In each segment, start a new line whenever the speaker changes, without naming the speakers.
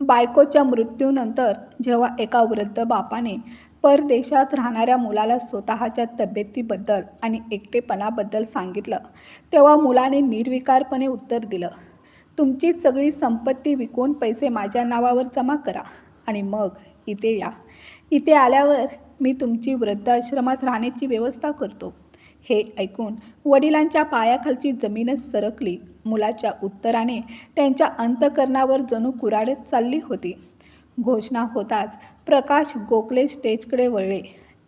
बायकोच्या मृत्यूनंतर जेव्हा एका वृद्ध बापाने परदेशात राहणाऱ्या मुलाला स्वतःच्या तब्येतीबद्दल आणि एकटेपणाबद्दल सांगितलं तेव्हा मुलाने निर्विकारपणे उत्तर दिलं तुमची सगळी संपत्ती विकून पैसे माझ्या नावावर जमा करा आणि मग इथे या. इथे आल्यावर मी तुमची वृद्धाश्रमात राहण्याची व्यवस्था करतो. हे ऐकून वडिलांच्या पायाखालची जमीनच सरकली. मुलाच्या उत्तराने त्यांच्या अंतकरणावर जणू कुराडत चालली होती. घोषणा होताच प्रकाश गोखले स्टेजकडे वळले.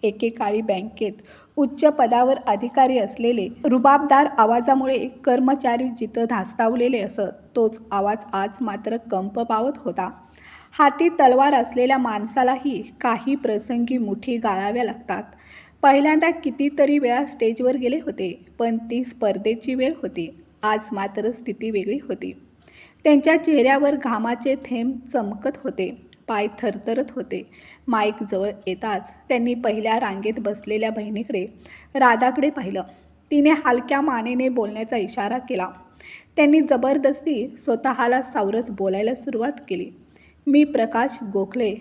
एकेकाळी बँकेत उच्च पदावर अधिकारी असलेले रुबाबदार आवाजामुळे कर्मचारी जिथं धास्तावलेले असत तोच आवाज आज मात्र कंप पावत होता. हाती तलवार असलेल्या माणसालाही काही प्रसंगी मुठी गाळाव्या लागतात. पहिल्यांदा कितीतरी वेळा स्टेजवर गेले होते पण ती स्पर्धेची वेळ होती. आज मात्र स्थिती वेगळी होती. त्यांच्या चेहऱ्यावर घामाचे थेंब चमकत होते. पाय थरथरत होते. माईक जवळ येताच त्यांनी पहिल्या रांगेत बसलेल्या बहिणीकडे राधाकडे पाहिलं. तिने हलक्या मानेने बोलण्याचा इशारा केला. त्यांनी जबरदस्ती स्वतःला सावरत बोलायला सुरुवात केली. मी प्रकाश गोखले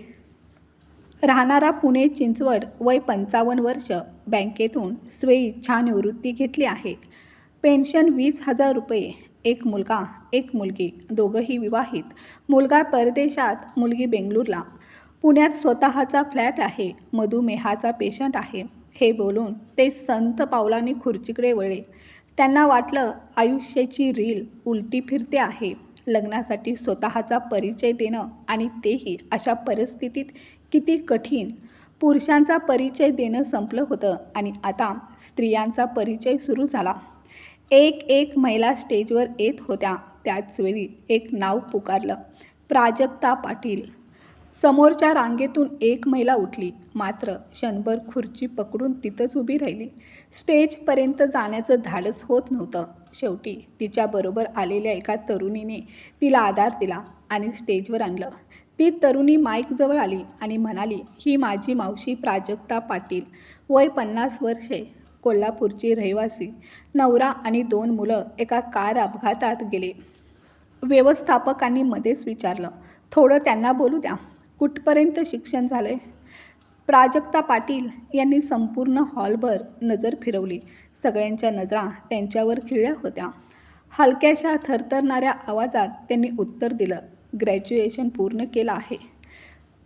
राहणारा पुणे चिंचवड वय पंचावन्न वर्ष बँकेतून स्वेच्छा निवृत्ती घेतली आहे. पेन्शन वीस हजार रुपये एक मुलगा एक मुलगी दोघंही विवाहित. मुलगा परदेशात मुलगी बेंगळूरला पुण्यात स्वतःचा फ्लॅट आहे मधुमेहाचा पेशंट आहे. हे बोलून ते संत पावलांनी खुर्चीकडे वळले. त्यांना वाटलं आयुष्याची रील उलटी फिरते आहे. लग्नासाठी स्वतःचा परिचय देणं आणि तेही अशा परिस्थितीत किती कठीण. पुरुषांचा परिचय देणं संपलं होतं आणि आता स्त्रियांचा परिचय सुरू झाला. एक एक महिला स्टेजवर येत होत्या. त्याचवेळी एक नाव पुकारलं. प्राजक्ता पाटील. समोरच्या रांगेतून एक महिला उठली. मात्र क्षणभर खुर्ची पकडून तिथंच उभी राहिली. स्टेजपर्यंत जाण्याचं धाडस होत नव्हतं. शेवटी तिच्याबरोबर आलेल्या एका तरुणीने तिला आधार दिला आणि स्टेजवर आणलं. ती तरुणी माईकजवळ आली आणि म्हणाली ही माझी मावशी प्राजक्ता पाटील. वय पन्नास वर्षे कोल्हापूरची रहिवासी. नवरा आणि दोन मुलं एका कार अपघातात गेले. व्यवस्थापकांनी मध्येच विचारलं थोडं त्यांना बोलू द्या. कुठपर्यंत शिक्षण झालं आहे प्राजक्ता पाटील यांनी संपूर्ण हॉलभर नजर फिरवली. सगळ्यांच्या नजरा त्यांच्यावर खिळल्या होत्या. हलक्याशा थरथरणाऱ्या आवाजात त्यांनी उत्तर दिलं ग्रॅज्युएशन पूर्ण केलं आहे.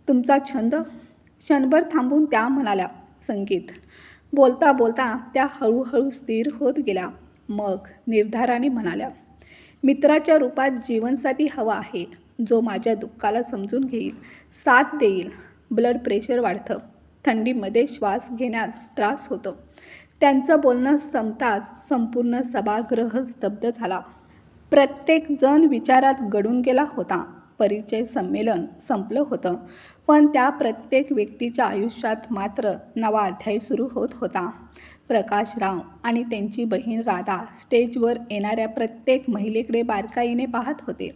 तुमचा छंद? क्षणभर थांबून त्या म्हणाल्या संगीत. बोलता बोलता त्या हळूहळू स्थिर होत गेल्या. मग निर्धाराने म्हणाल्या मित्राच्या रूपात जीवनसाथी हवा आहे. जो माझ्या दुःखाला समजून घेईल साथ देईल. ब्लड प्रेशर वाढतं. थंडीमध्ये श्वास घेण्यास त्रास होतो. त्यांचं बोलणं संपताच संपूर्ण सभागृह स्तब्ध झाला. प्रत्येक जण विचारात गडून गेला होता. परिचय संमेलन संपलं होतं. पण त्या प्रत्येक व्यक्तीच्या आयुष्यात मात्र नवा अध्याय सुरू होत होता. प्रकाशराव आणि त्यांची बहीण राधा स्टेजवर येणाऱ्या प्रत्येक महिलेकडे बारकाईने पाहत होते.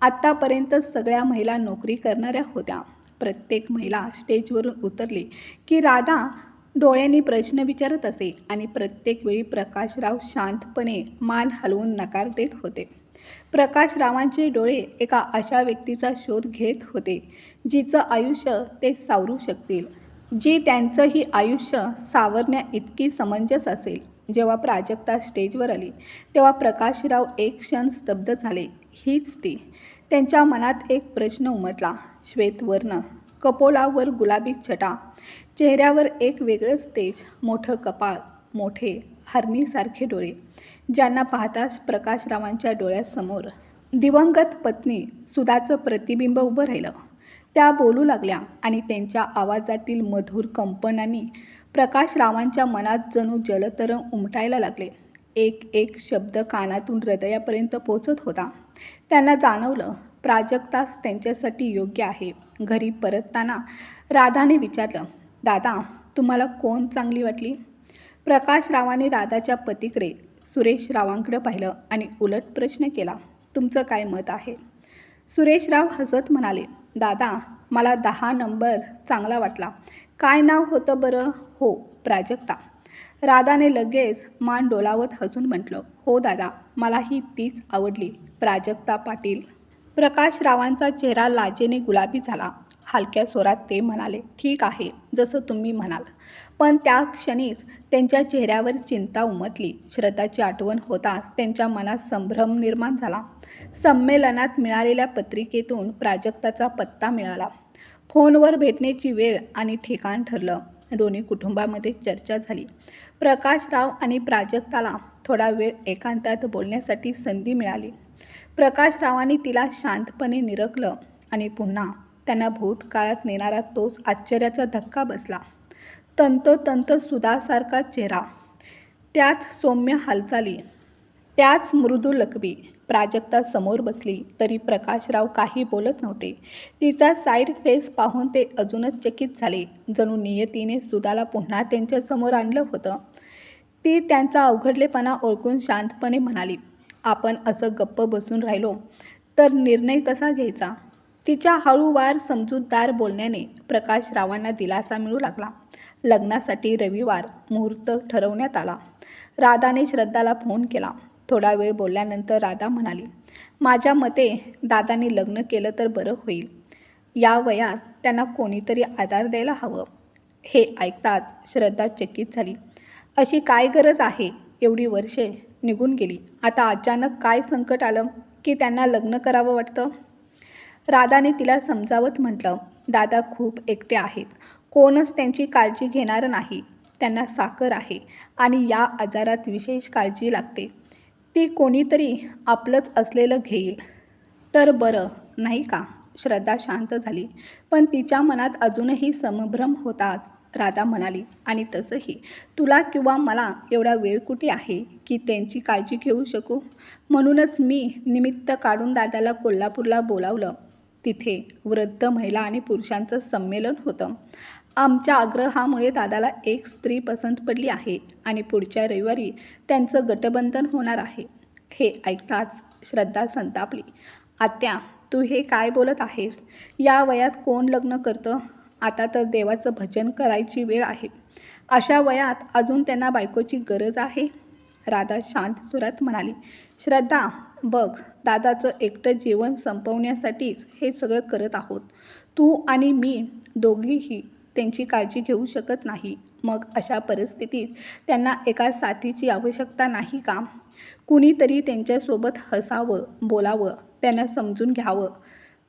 आत्तापर्यंत सगळ्या महिला नोकरी करणाऱ्या होत्या. प्रत्येक महिला स्टेजवरून उतरली की राधा डोळ्यांनी प्रश्न विचारत असे आणि प्रत्येक वेळी प्रकाशराव शांतपणे मान हलवून नकार देत होते. प्रकाशरावांचे डोळे एका अशा व्यक्तीचा शोध घेत होते जिचं आयुष्य ते सावरू शकतील जी त्यांचंही आयुष्य सावरण्या इतकी समंजस असेल. जेव्हा प्राजक्ता स्टेजवर आली तेव्हा प्रकाशराव एक क्षण स्तब्ध झाले हीच ती. त्यांच्या मनात एक प्रश्न उमटला. श्वेतवर्ण कपोलावर गुलाबी छटा चेहऱ्यावर एक वेगळंच तेज मोठं कपाळ मोठे हरणीसारखे डोळे ज्यांना पाहताच प्रकाशरावांच्या डोळ्यासमोर दिवंगत पत्नी सुधाचं प्रतिबिंब उभं राहिलं. त्या बोलू लागल्या आणि त्यांच्या आवाजातील मधुर कंपनांनी प्रकाशरावांच्या मनात जणू जलतरंग उमटायला लागले. एक एक शब्द कानातून हृदयापर्यंत पोचत होता. त्यांना जाणवलं प्राजक्ताच त्यांच्यासाठी योग्य आहे. घरी परतताना राधाने विचारलं दादा तुम्हाला कोण चांगली वाटली? प्रकाशरावाने राधाच्या पतीकडे सुरेश रावांकडे पाहिलं आणि उलट प्रश्न केला तुमचं काय मत आहे? सुरेशराव हसत म्हणाले दादा मला दहा नंबर चांगला वाटला. काय नाव होतं बरं? हो प्राजक्ता. राधाने लगेच मान डोलावत हसून म्हटलं हो दादा मलाही तीच आवडली. प्राजक्ता पाटील. प्रकाश रावांचा चेहरा लाजेने गुलाबी झाला. हलक्या स्वरात ते म्हणाले ठीक आहे जसं तुम्ही म्हणाल. पण त्या क्षणीच त्यांच्या चेहऱ्यावर चिंता उमटली. श्रद्धाची आठवण होताच त्यांच्या मनात संभ्रम निर्माण झाला. संमेलनात मिळालेल्या पत्रिकेतून प्राजक्ताचा पत्ता मिळाला. फोनवर भेटण्याची वेळ आणि ठिकाण ठरलं. दोन्ही कुटुंबामध्ये चर्चा झाली. प्रकाशराव आणि प्राजक्ताला थोडा वेळ एकांतात बोलण्यासाठी संधी मिळाली. प्रकाशरावांनी तिला शांतपणे निरखलं आणि पुन्हा त्यांना भूतकाळात नेणारा तोच आश्चर्याचा धक्का बसला. तंतोतंत सुधासारखा चेहरा त्याच सौम्य हालचाली त्याच मृदू लकबी प्राजक्ता समोर बसली तरी प्रकाशराव काही बोलत नव्हते. तिचा साईड फेस पाहून ते अजूनच चकित झाले. जणू नियतीने सुधाला पुन्हा त्यांच्यासमोर आणलं होतं. ती त्यांचा अवघडलेपणा ओळखून शांतपणे म्हणाली आपण असं गप्प बसून राहिलो तर निर्णय कसा घ्यायचा? तिच्या हळूवार समजूतदार बोलण्याने प्रकाशरावांना दिलासा मिळू लागला. लग्नासाठी रविवार मुहूर्त ठरवण्यात आला. राधाने श्रद्धाला फोन केला. थोडा वेळ बोलल्यानंतर राधा म्हणाली माझ्या मते दादाने लग्न केलं तर बरं होईल. या वयात त्यांना कोणीतरी आधार द्यायला हवं. हे ऐकताच श्रद्धा चकित झाली. अशी काय गरज आहे? एवढी वर्षे निघून गेली. आता अचानक काय संकट आलं की त्यांना लग्न करावं वाटतं? राधाने तिला समजावत म्हटलं दादा खूप एकटे आहेत. कोणच त्यांची काळजी घेणारं नाही. त्यांना साखर आहे आणि या आजारात विशेष काळजी लागते. ती कोणीतरी आपलंच असलेलं घेईल. तर बरं नाही का? श्रद्धा शांत झाली. पण तिच्या मनात अजूनही संभ्रम होताच. राधा म्हणाली आणि तसंही. तुला किंवा मला एवढा वेळ कुठे आहे की त्यांची काळजी घेऊ शकू? म्हणूनच मी निमित्त काढून दादाला कोल्हापूरला बोलावलं. तिथे वृद्ध महिला आणि पुरुषांचं संमेलन होतं. आमच्या आग्रहामुळे दादाला एक स्त्री पसंत पडली आहे आणि पुढच्या रविवारी त्यांचं गटबंधन होणार आहे. हे ऐकताच श्रद्धा संतापली. आत्या तू हे काय बोलत आहेस? या वयात कोण लग्न करतं? आता तर देवाचं भजन करायची वेळ आहे. अशा वयात अजून त्यांना बायकोची गरज आहे? राधा शांत सुरात म्हणाली श्रद्धा बघ दादाचं एकटं जीवन संपवण्यासाठीच हे सगळं करत आहोत. तू आणि मी दोघीही त्यांची काळजी घेऊ शकत नाही. मग अशा परिस्थितीत त्यांना एका साथीची आवश्यकता नाही का? कुणीतरी त्यांच्यासोबत हसावं बोलावं त्यांना समजून घ्यावं.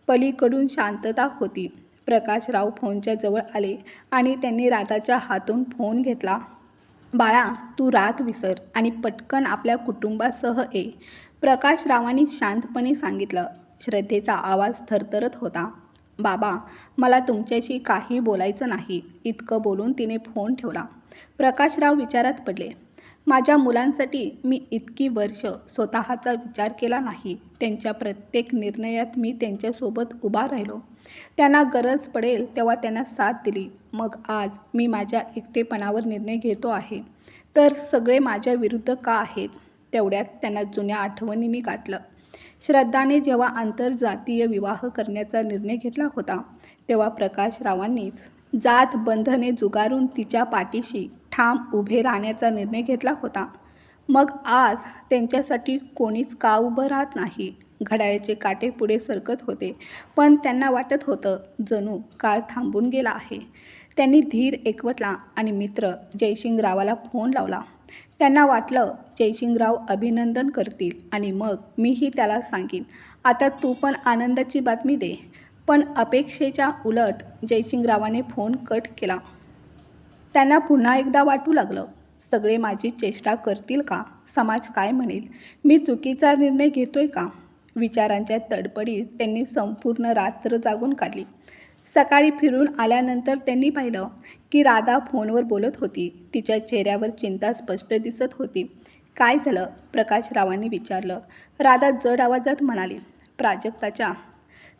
पलीकडून शांतता होती. प्रकाशराव फोनच्या जवळ आले आणि त्यांनी राधाच्या हातून फोन घेतला. बाळा तू राग विसर आणि पटकन आपल्या कुटुंबासह ये. प्रकाशरावांनी शांतपणे सांगितलं. श्रद्धेचा आवाज थरथरत होता. बाबा मला तुमच्याशी काही बोलायचं नाही. इतकं बोलून तिने फोन ठेवला. प्रकाशराव विचारात पडले. माझ्या मुलांसाठी मी इतकी वर्ष स्वतःचा विचार केला नाही. त्यांच्या प्रत्येक निर्णयात मी त्यांच्यासोबत उभा राहिलो. त्यांना गरज पडेल तेव्हा त्यांना साथ दिली. मग आज मी माझ्या एकटेपणावर निर्णय घेतो आहे. तर सगळे माझ्या विरुद्ध का आहेत? तेवढ्यात त्यांना जुन्या आठवणींनी गाठलं. श्रद्धाने जेव्हा आंतरजातीय विवाह करण्याचा निर्णय घेतला होता तेव्हा प्रकाशरावांनीच जात बंधने जुगारून तिच्या पाठीशी ठाम उभे राहण्याचा निर्णय घेतला होता. मग आज त्यांच्यासाठी कोणीच का उभं राहत नाही? घड्याळाचे काटे पुढे सरकत होते पण त्यांना वाटत होतं जणू काळ थांबून गेला आहे. त्यांनी धीर एकवटला आणि मित्र जयसिंगरावाला फोन लावला. त्यांना वाटलं जयसिंगराव अभिनंदन करतील आणि मग मीही त्याला सांगेन. आता तू पण आनंदाची बातमी दे. पण अपेक्षेच्या उलट जयसिंगरावाने फोन कट केला. त्यांना पुन्हा एकदा वाटू लागलं सगळे माझी चेष्टा करतील का? समाज काय म्हणेल? मी चुकीचा निर्णय घेतोय का? विचारांच्या तडपडीत त्यांनी संपूर्ण रात्र जागून काढली. सकाळी फिरून आल्यानंतर त्यांनी पाहिलं की राधा फोनवर बोलत होती. तिच्या चेहऱ्यावर चिंता स्पष्ट दिसत होती. काय झालं? प्रकाशरावांनी विचारलं. राधा जड आवाजात म्हणाली प्राजक्ताच्या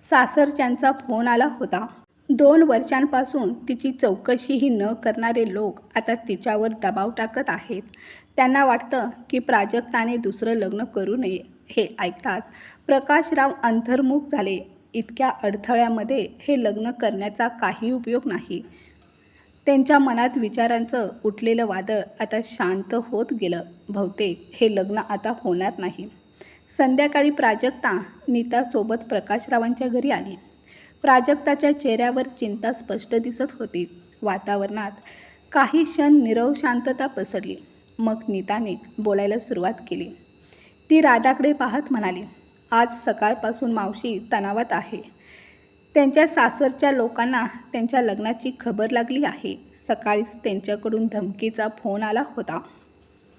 सासरच्यांचा फोन आला होता. दोन वर्षांपासून तिची चौकशीही न करणारे लोक आता तिच्यावर दबाव टाकत आहेत. त्यांना वाटतं की प्राजक्ताने दुसरं लग्न करू नये हे ऐकताच प्रकाशराव अंतर्मुख झाले. इतक्या अडथळ्यामध्ये हे लग्न करण्याचा काही उपयोग नाही. त्यांच्या मनात विचारांचं उठलेलं वादळ आता शांत होत गेलं. बहुतेक हे लग्न आता होणार नाही. संध्याकाळी प्राजक्ता नीतासोबत प्रकाशरावांच्या घरी आली. प्राजक्ताच्या चेहऱ्यावर चिंता स्पष्ट दिसत होती. वातावरणात काही क्षण निरव शांतता पसरली. मग नीताने बोलायला सुरुवात केली. ती राधाकडे पाहत म्हणाली आज सकाळपासून मावशी तणावात आहे. त्यांच्या सासरच्या लोकांना त्यांच्या लग्नाची खबर लागली आहे. सकाळीच त्यांच्याकडून धमकीचा फोन आला होता.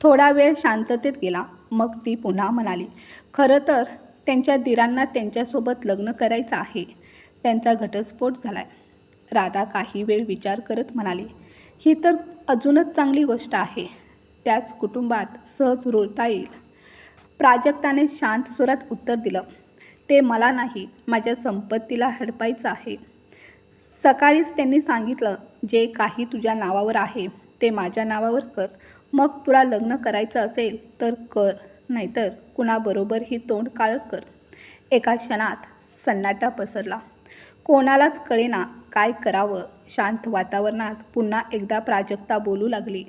थोडा वेळ शांततेत गेला. मग ती पुन्हा म्हणाली खरं तर त्यांच्या दिरांना त्यांच्यासोबत लग्न करायचं आहे. त्यांचा घटस्फोट झाला आहे राधा काही वेळ विचार करत म्हणाली ही तर अजूनच चांगली गोष्ट आहे. त्याच कुटुंबात सहज रुळता येईल. प्राजक्ताने शांत स्वरात उत्तर दिलं ते मला नाही माझ्या संपत्तीला हडपायचं आहे. सकाळीच त्यांनी सांगितलं जे काही तुझ्या नावावर आहे ते माझ्या नावावर कर. मग तुला लग्न करायचं असेल तर कर नाहीतर कुणाबरोबरही तोंड काळं कर. एका क्षणात सन्नाटा पसरला. कोणालाच कळेना काय करावं. शांत वातावरणात पुन्हा एकदा प्राजक्ता बोलू लागली.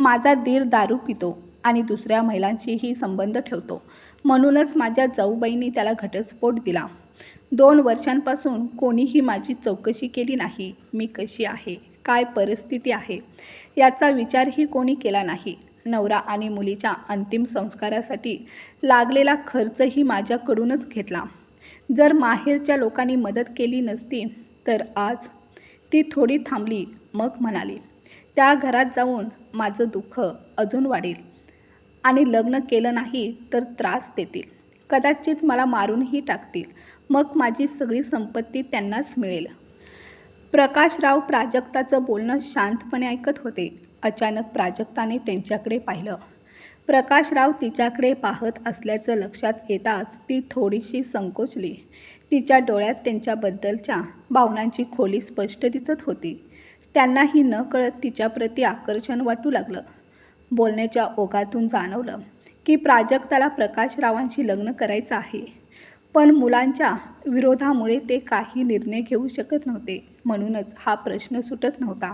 माझा दीर दारू पितो आणि दुसऱ्या महिलांशीही संबंध ठेवतो. म्हणूनच माझ्या जाऊबाईंनी त्याला घटस्फोट दिला. दोन वर्षांपासून कोणीही माझी चौकशी केली नाही. मी कशी आहे? काय परिस्थिती आहे? याचा विचारही कोणी केला नाही. नवरा आणि मुलीच्या अंतिम संस्कारासाठी लागलेला खर्चही माझ्याकडूनच घेतला. जर माहेरच्या लोकांनी मदत केली नसती तर आज ती थोडी थांबली मग म्हणाली त्या घरात जाऊन माझं दुःख अजून वाढेल आणि लग्न केलं नाही तर त्रास देतील. कदाचित मला मारूनही टाकतील. मग माझी सगळी संपत्ती त्यांनाच मिळेल. प्रकाशराव प्राजक्ताचं बोलणं शांतपणे ऐकत होते. अचानक प्राजक्ताने त्यांच्याकडे पाहिलं. प्रकाशराव तिच्याकडे पाहत असल्याचं लक्षात येताच ती थोडीशी संकोचली. तिच्या डोळ्यात त्यांच्याबद्दलच्या भावनांची खोली स्पष्ट दिसत होती. त्यांनाही न कळत तिच्याप्रती आकर्षण वाटू लागलं. बोलण्याच्या ओघातून जाणवलं की प्राजक्ताला प्रकाशरावांशी लग्न करायचं आहे. पण मुलांच्या विरोधामुळे ते काही निर्णय घेऊ शकत नव्हते. म्हणूनच हा प्रश्न सुटत नव्हता.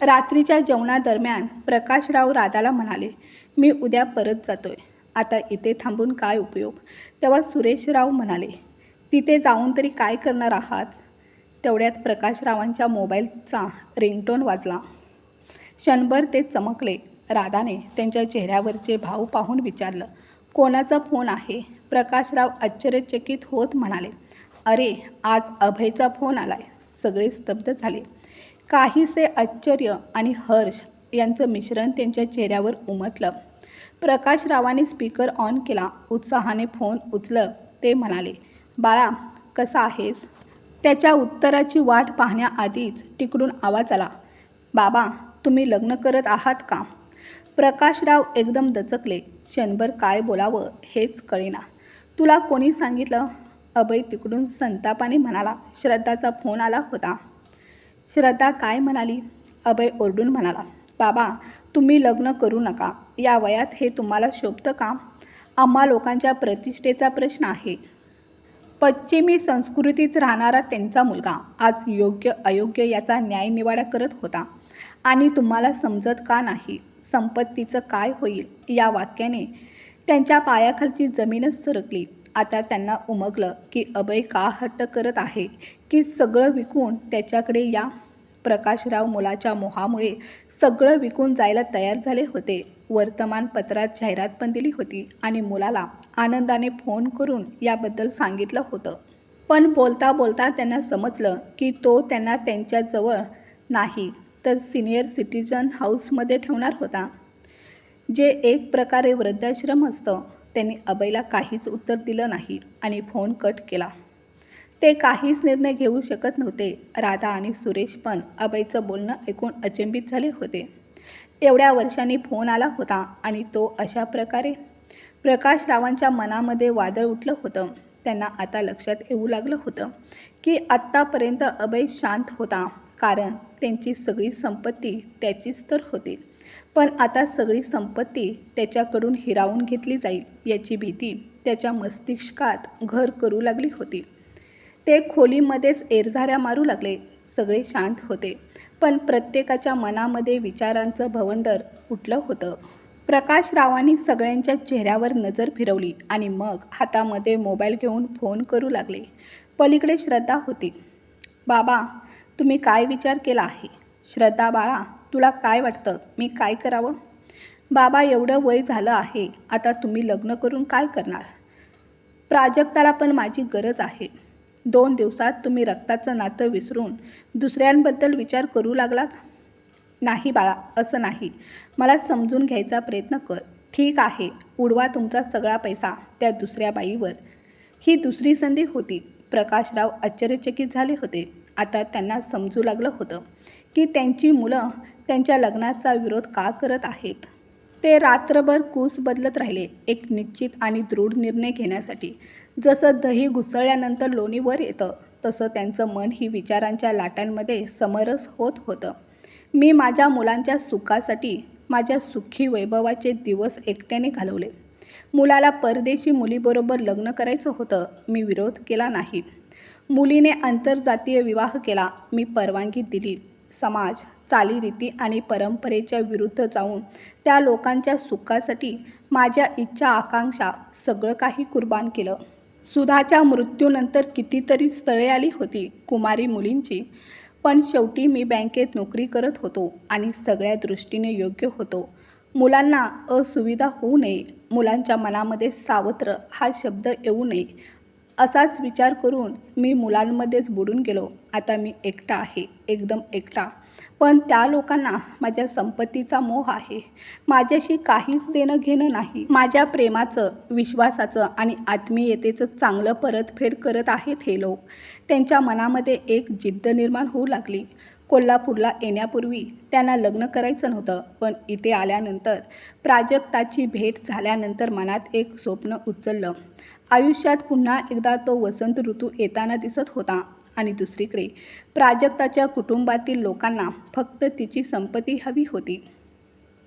रात्रीच्या जेवणादरम्यान प्रकाशराव राधाला म्हणाले मी उद्या परत जातो आहे आता इथे थांबून काय उपयोग? तेव्हा सुरेशराव म्हणाले तिथे जाऊन तरी काय करणार आहात तेवढ्यात प्रकाशरावांच्या मोबाईलचा रिंगटोन वाजला. क्षणभर ते चमकले. राधाने त्यांच्या चेहऱ्यावरचे भाव पाहून विचारलं कोणाचा फोन आहे प्रकाशराव आश्चर्यचकित होत म्हणाले अरे आज अभयचा फोन आलाय. सगळे स्तब्ध झाले. काहीसे आश्चर्य आणि हर्ष यांचं मिश्रण त्यांच्या चेहऱ्यावर उमटलं. प्रकाशरावाने स्पीकर ऑन केला. उत्साहाने फोन उचलं ते म्हणाले बाळा कसा आहेस? त्याच्या उत्तराची वाट पाहण्याआधीच तिकडून आवाज आला बाबा तुम्ही लग्न करत आहात का? प्रकाशराव एकदम दचकले. क्षणभर काय बोलावं हेच कळेना. तुला कोणी सांगितलं? अभय तिकडून संतापाने म्हणाला. श्रद्धाचा फोन आला होता. श्रद्धा काय म्हणाली? अभय ओरडून म्हणाला. बाबा तुम्ही लग्न करू नका. या वयात हे तुम्हाला शोभतं का? आम्हा लोकांच्या प्रतिष्ठेचा प्रश्न आहे. पश्चिमी संस्कृतीत राहणारा त्यांचा मुलगा आज योग्य अयोग्य याचा न्यायनिवाडा करत होता. आणि तुम्हाला समजत का नाही? संपत्तीचं काय होईल? या वाक्याने त्यांच्या पायाखालची जमीनच सरकली. आता त्यांना उमगलं की अभय का हट्ट करत आहे? की सगळं विकून त्याच्याकडे या प्रकाशराव मुलाच्या मोहामुळे सगळं विकून जायला तयार झाले होते. वर्तमानपत्रात जाहिरात पण दिली होती आणि मुलाला आनंदाने फोन करून याबद्दल सांगितलं होतं. पण बोलता बोलता त्यांना समजलं की तो त्यांना त्यांच्याजवळ नाही तर सिनियर सिटीजन हाऊसमध्ये ठेवणार होता. जे एक प्रकारे वृद्धाश्रम असतं त्यांनी अबईला काहीच उत्तर दिलं नाही आणि फोन कट केला. ते काहीच निर्णय घेऊ शकत नव्हते. राधा आणि सुरेश पण अभयचं बोलणं ऐकून अचंबित झाले होते. एवढ्या वर्षांनी फोन आला होता आणि तो अशा प्रकारे प्रकाशरावांच्या मनामध्ये वादळ उठलं होतं. त्यांना आता लक्षात येऊ लागलं होतं की आत्तापर्यंत अभय शांत होता कारण त्यांची सगळी संपत्ती त्याचीच तर होती. पण आता सगळी संपत्ती त्याच्याकडून हिरावून घेतली जाईल याची भीती त्याच्या मस्तिष्कात घर करू लागली होती. ते खोलीमध्येच एरझाऱ्या मारू लागले. सगळे शांत होते. पण प्रत्येकाच्या मनामध्ये विचारांचं भवंडर उठलं होतं. प्रकाशरावांनी सगळ्यांच्या चेहऱ्यावर नजर फिरवली आणि मग हातामध्ये मोबाईल घेऊन फोन करू लागले. पलीकडे श्रद्धा होती. बाबा तुम्ही काय विचार केला आहे? श्रद्धा बाळा तुला काय वाटतं? मी काय करावं? बाबा एवढं वय झालं आहे. आता तुम्ही लग्न करून काय करणार? प्राजक्ताला पण माझी गरज आहे. दोन दिवसात तुम्ही रक्ताचं नातं विसरून दुसऱ्यांबद्दल विचार करू लागलात? नाही बाळा असं नाही. मला समजून घ्यायचा प्रयत्न कर. ठीक आहे उडवा तुमचा सगळा पैसा त्या दुसऱ्या बाईवर. ही दुसरी संधी होती. प्रकाशराव आश्चर्यचकित झाले होते. आता त्यांना समजू लागलं होतं की त्यांची मुलं त्यांच्या लग्नाचा विरोध का करत आहेत? ते रात्रभर कूस बदलत राहिले एक निश्चित आणि दृढ निर्णय घेण्यासाठी. जसं दही घुसळल्यानंतर लोणी वर येतं तसं त्यांचं मन ही विचारांच्या लाटांमध्ये समरस होत होतं. मी माझ्या मुलांच्या सुखासाठी माझ्या सुखी वैभवाचे दिवस एकट्याने घालवले. मुलाला परदेशी मुलीबरोबर लग्न करायचं होतं मी विरोध केला नाही. मुलीने आंतरजातीय विवाह केला मी परवानगी दिली. समाज चालीरीती आणि परंपरेच्या विरुद्ध जाऊन त्या लोकांच्या सुखासाठी माझ्या इच्छा आकांक्षा सगळं काही कुर्बान केलं. सुधाच्या मृत्यूनंतर कितीतरी स्थळे आली होती कुमारी मुलींची पण शेवटी मी बँकेत नोकरी करत होतो आणि सगळ्या दृष्टीने योग्य होतो. मुलांना असुविधा होऊ नये मुलांच्या मनामध्ये सावत्र हा शब्द येऊ नये असाच विचार करून मी मुलांमध्येच बुडून गेलो. आता मी एकटा आहे एकदम एकटा. पण त्या लोकांना माझ्या संपत्तीचा मोह आहे. माझ्याशी काहीच देणं घेणं नाही. माझ्या प्रेमाचं विश्वासाचं आणि आत्मीयतेचं चांगलं परतफेड करत आहेत हे लोक. त्यांच्या मनामध्ये एक जिद्द निर्माण होऊ लागली. कोल्हापूरला येण्यापूर्वी त्यांना लग्न करायचं नव्हतं पण इथे आल्यानंतर प्राजक्ताची भेट झाल्यानंतर मनात एक स्वप्न उचललं. आयुष्यात पुन्हा एकदा तो वसंत ऋतू येताना दिसत होता. आणि दुसरीकडे प्राजक्ताच्या कुटुंबातील लोकांना फक्त तिची संपत्ती हवी होती.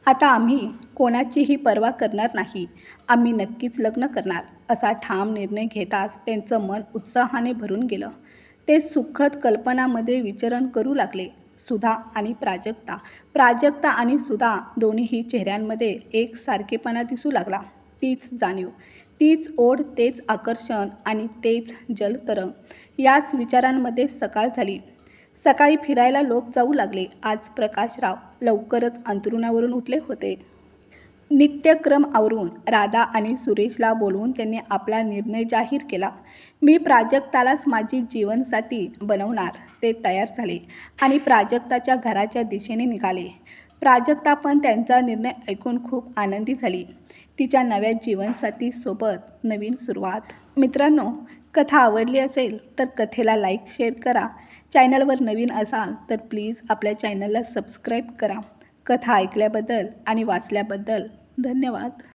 आता आम्ही कोणाचीही पर्वा करणार नाही. आम्ही नक्कीच लग्न करणार असा ठाम निर्णय घेताच त्यांचं मन उत्साहाने भरून गेलं. ते सुखद कल्पनामध्ये विचरण करू लागले. सुधा आणि प्राजक्ता प्राजक्ता आणि सुधा दोन्हीही चेहऱ्यांमध्ये एकसारखेपणा दिसू लागला. तीच जाणीव. तीच ओढ तेच आकर्षण आणि तेच जलतरंग याच विचारांमध्ये सकाळ झाली. सकाळी फिरायला लोक जाऊ लागले. आज प्रकाशराव लवकरच अंतरुणावरून उठले होते. नित्यक्रम आवरून राधा आणि सुरेशला बोलवून त्यांनी आपला निर्णय जाहीर केला. मी प्राजक्तालाच माझी जीवनसाथी बनवणार ते तयार झाले आणि प्राजक्ताच्या घराच्या दिशेने निघाले. प्राजक्ता पण त्यांचा निर्णय ऐकून खूप आनंदी झाली. तिच्या नव्या जीवनसाथीसोबत नवीन सुरुवात. मित्रांनो कथा आवडली असेल तर कथेला लाईक शेअर करा. चॅनलवर नवीन असाल तर प्लीज आपल्या चॅनलला सबस्क्राईब करा. कथा ऐकल्याबद्दल आणि वाचल्याबद्दल धन्यवाद.